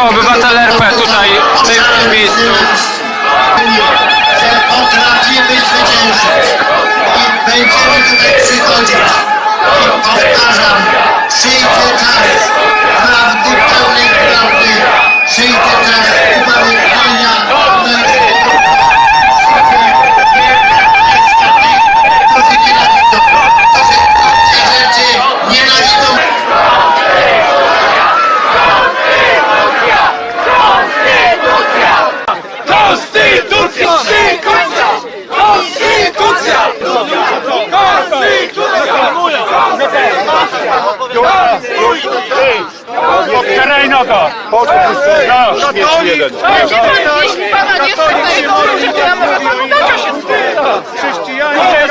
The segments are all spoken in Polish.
jako obywatel RP tutaj, w tym miejscu. No, śmieszny jeden. Jeśli pana nie użyć, to ja mogę panu dać 800 Chrześcijanie,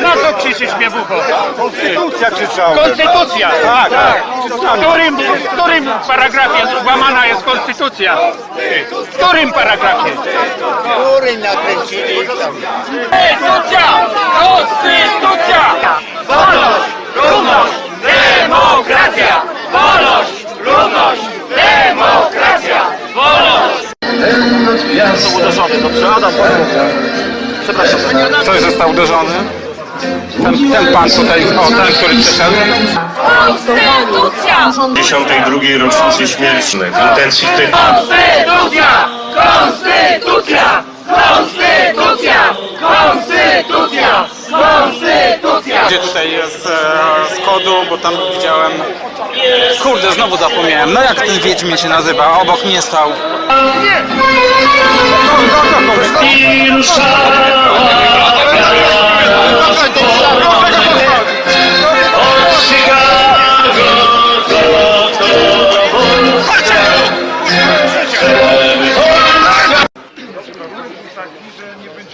Na co krzyczysz mnie w ucho? Konstytucja krzyczała. Konstytucja! Tak, tak. W którym, w którym paragrafie łamana jest konstytucja? W którym paragrafie? Konstytucja! Konstytucja! Ktoś został uderzony? Ten, ten pan tutaj, o ten, który przyszedł. Konstytucja! 52. rocznicy śmierci w intencji tych Konstytucja! Konstytucja! Konstytucja! Konstytucja! Konstytucja! Gdzie tutaj jest e, z kodu, bo tam widziałem... Kurde, znowu zapomniałem. No jak ten Wiedźmin się nazywa? Obok mnie stał.